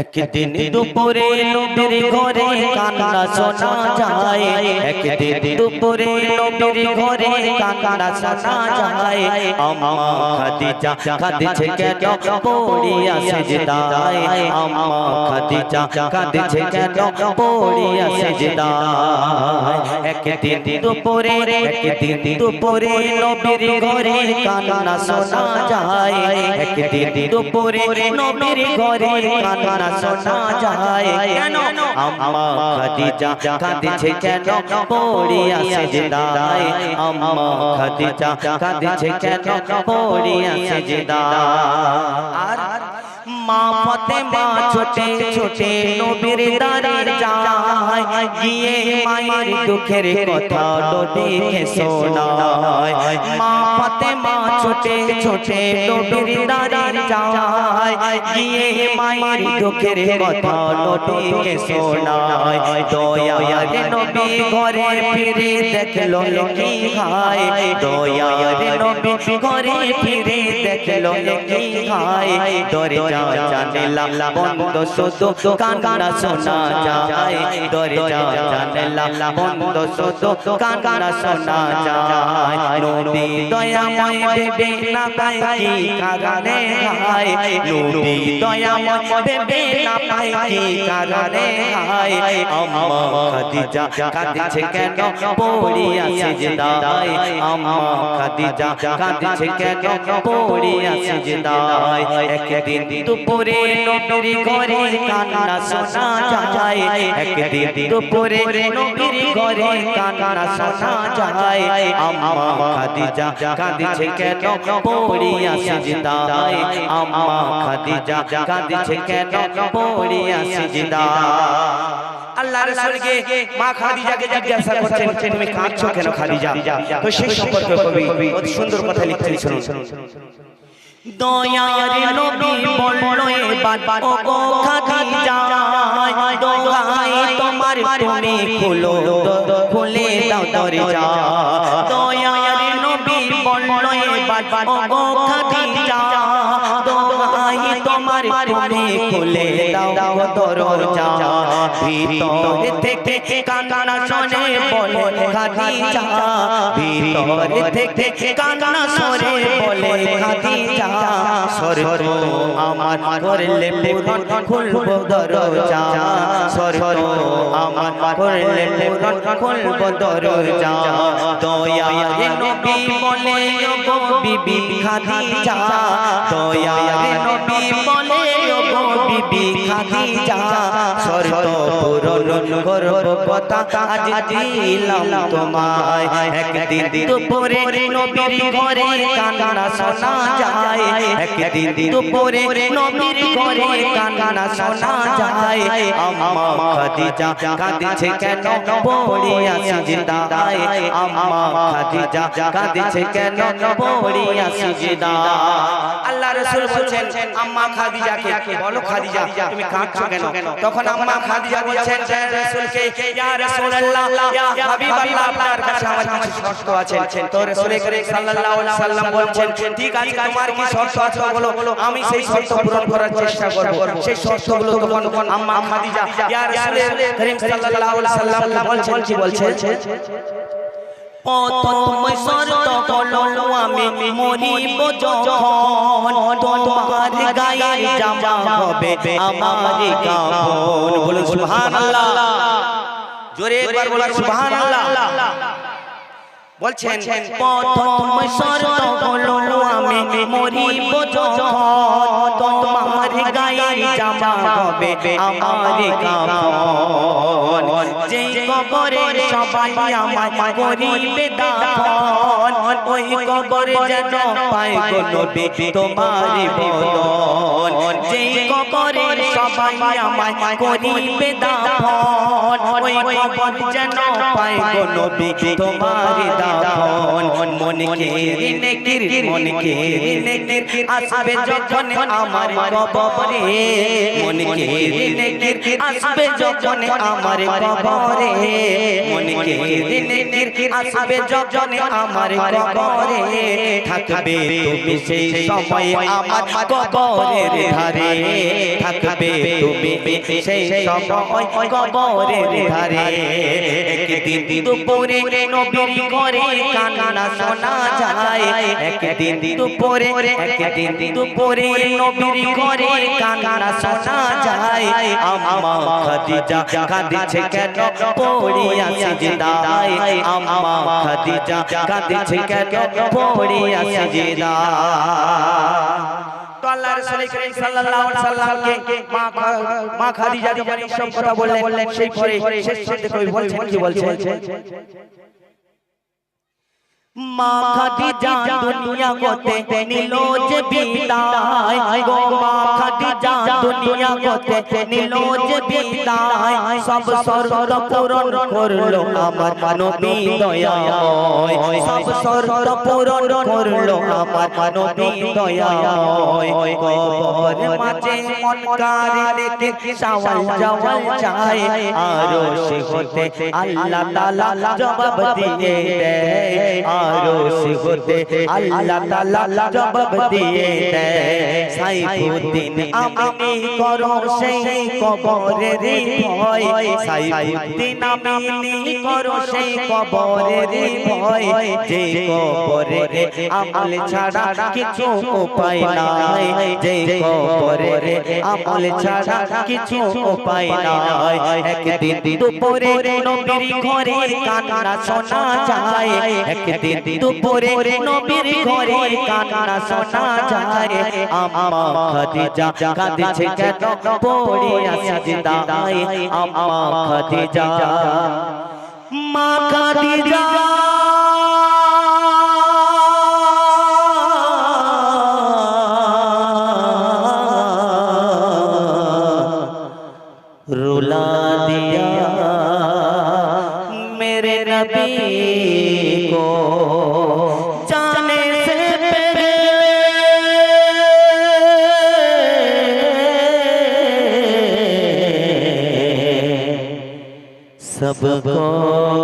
একদিন দুপুরে নবীর ঘরে কান্না শোনা যায়। একদিন দুপুরে নবীর ঘরে কান্না শোনা যায়। আম্মা খাদিজা কাঁদছে কেন? পড়িয়া সেজদায়। আম্মা খাদিজা কাঁদছে কেন? পড়িয়া সেজদায়। একদিন দুপুরে একদিন দুপুরে নবীর ঘরে কান্না শোনা যায়। একদিন দুপুরে নবীর ঘরে কান্না শোনা যায় কেন? আম্মা খাদিজা কাঁদছে কেন? পড়িয়া সেজদায় আম্মা খাদিজা কাঁদছে কেন? পড়িয়া সেজদায় মা ফাতেমা ছোটে ছোটে নবীর দারে যায়। গিয়ে মায়ের দুঃখের কথা নবীকে শোনায়। মা ফাতেমা ছোটে ছোটে নবীর দারে যায়। গিয়ে মায়ের দুঃখের কথা নবীকে শোনায়। দয়ার নবী ঘরে ফিরে দেখল কি হায় দয়ার ঘরে ফিরে দেখল কি হায় দরজা জানেলা বন্ধ, শুধু কান্না শোনা যায়। দরজা জানেলা বন্ধ, শুধু কান্না শোনা যায়। নবী দয়াময় বেবে না পাই কি কারণে হায়। নবী দয়াময় বেবে না পাই কি কারণে হায়। আম্মা খাদিজা কাঁদছে কেন? পড়িয়া সেজদায়। আম্মা খাদিজা কাঁদছে কেন পড়িয়া সেজদায় একদিন দুপুরে নবীর ঘরে কান্না শোনা যায়। একদিন দুপুরে নবীর ঘরে কান্না শোনা যায়। আম্মা খাদিজা কাঁদছে কেন পড়িয়া সেজদায় আম্মা খাদিজা কাঁদছে কেন পড়িয়া সেজদায় আল্লাহ রাসূলকে মা খাদিজাকে জিজ্ঞাসা করছেন তুমি কাঁদছো কেন খাদিজা? তো সেই সম্পর্কে কবি অতি সুন্দর কথা লিখছেন শুনুন দয়ার নবী বলল এবার ও গো খাদিজা দোহাই তোমার তুমি খুলো খুলে দাও দরজা। দয়ার নবী বলল এবার ও গো খাদিজা দোহাই তোমার তুমি খুলে দাও দরজা। ভিতর থেকে কান্না শুনে বলে, খাদিজা। ভিতর থেকে কান্না শুনে বলে, খাদিজা। সরত আমার করলে পূরণ খুলব দরজা। সরত আমার করলে পূরণ খুলব দরজা। দয়া নবী বলে গো বিবি খাদিজা। দয়া নবী বলে গো বিবি খাদিজা সরত পূরণ করব কথা। আল্লাহ রাসূল বলছেন আম্মা খাদিজাকে বলো খাদিজা তুমি কাঁদছো কেন? তখন আম্মা খাদিজা বলছেন রাসূলকে ইয়া রাসূলুল্লাহ ইয়া হাবিবাল্লাহ আপনার কাছে আমার কিছু শর্ত আছে। তো রাসূল করিম সাল্লাল্লাহু আলাইহি সাল্লাম বলছেন ঠিক আছে তোমার কি শর্ত আছে বলো? আমি সেই শর্ত পূরণ করার চেষ্টা করব। সেই শর্তগুলো তখন তখন আম্মা খাদিজা ইয়া রাসূল করিম সাল্লাল্লাহু আলাইহি সাল্লাম বলছেন কি বলছেন? প্রথম শর্ত হলো আমি মরিব যখন তোমার জামা হবে আমার কাপড়। বলুন সুবহানাল্লাহ। জোরে একবার বলুন সুবহানাল্লাহ। বলছেন প্রথম শর্ত হলো আমি মরিব যখন। তোমার গায়ে জামা হবে আমার কাপড়। যেই কবরে সবাই আমায় করিবে দাফন। ওই কবর যেন পাই গো নবী তোমার বদন যেই কবরে সবাই আমায় করিবে দাফন, ওই কবর যেন গো নবী তোমার দাফন। মনকে নেকির মনকে নেকির আসবে যখন আমার কবরে কেড়ে আসবে যখন আমার কবরে কেড়ে আসবে যখন আমার কবরে থাকবে তুমি সেই সময় আমার কবরের ধারে। থাকবে তুমি সেই সময় কবরের ধারে। একদিন দুপুরে নবীর ঘরে কান্না শোনা যায় একদিন দুপুরে একদিন দুপুরে নবীর ঘরে কান্না শোনা যায়। আম্মা খাদিজা কাঁদিছে কেন? পড়িয়া সিজদায় আম্মা খাদিজা কাঁদিছে কেন? পড়িয়া সিজদায় আল্লাহ রাসূল করিম সাল্লাল্লাহু আলাইহি সাল্লামকে মা মা খাদিজা যখন সব কথা বললেন। সেই পরে শেষ শেষে কবি বলছেন কি বলছেন? মা খাদিজা দুনিয়া গোতে নিল যে বিদায়। গো মা খাদিজা দুনিয়া গোতে নিল যে বিদায়। সব শর্ত পূরণ করল আমার নবী দয়াময়। সব শর্ত পূরণ করল আমার নবী দয়াময়। কবর মাঝে মন কারে রেখে সাওয়াল জওয়াল চায়। আরও সে হতে আল্লাহ তাআলা জবাব দিয়ে দেয়। আরও সে হতে আল্লাহ তাআলা জবাব দিয়ে দেয় সাইফুদ্দিন আমি করো সেই কবরের ভয়। সাইফুদ্দিন আমি করো সেই কবরের ভয়। যে কবরে আমল ছাড়া কিছু উপায় নাই। যে কবরে আমল ছাড়া কিছু উপায় নাই। একদিন দুপুরে নবীর ঘরে কান্না শোনা যায়। একদিন দুপুরে নবীর ঘরে কান্না শোনা যায়। আম্মা খাদিজা কাঁদছে কেন? পড়ে পড়িয়া সিজদায় আম্মা খাদিজা। মা খাদিজা। पहले सबको